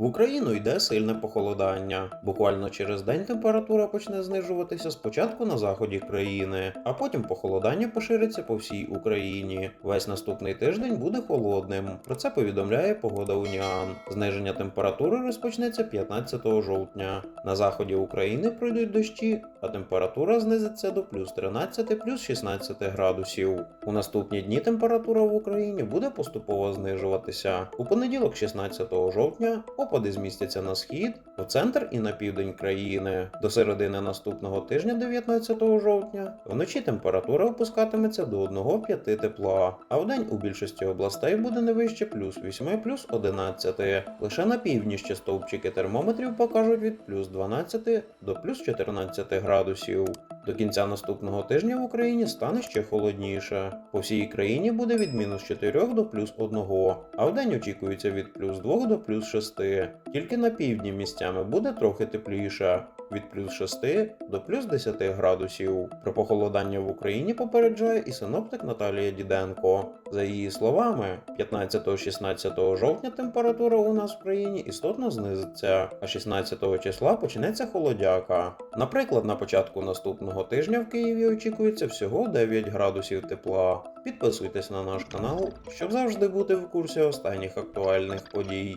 В Україну йде сильне похолодання. Буквально через день температура почне знижуватися спочатку на заході країни, а потім похолодання пошириться по всій Україні. Весь наступний тиждень буде холодним. Про це повідомляє погода Уніан. Зниження температури розпочнеться 15 жовтня. На заході України пройдуть дощі, а температура знизиться до плюс 13 плюс 16 градусів. У наступні дні температура в Україні буде поступово знижуватися. У понеділок, 16 жовтня, опади змістяться на схід, у центр і на південь країни. До середини наступного тижня, 19 жовтня, вночі температура опускатиметься до 1-5 тепла, а вдень у більшості областей буде не вище плюс 8 плюс 11. Лише на півдні ще стовпчики термометрів покажуть від плюс 12 до плюс 14 градусів. До кінця наступного тижня в Україні стане ще холодніше. По всій країні буде від мінус 4 до плюс 1, а вдень очікується від плюс 2 до плюс 6. Тільки на півдні місцями буде трохи тепліше. Від плюс 6 до плюс 10 градусів. Про похолодання в Україні попереджає і синоптик Наталія Діденко. За її словами, 15-16 жовтня температура у нас в країні істотно знизиться, а 16 числа почнеться холодяка. Наприклад, на початку наступного тижня в Києві очікується всього 9 градусів тепла. Підписуйтесь на наш канал, щоб завжди бути в курсі останніх актуальних подій.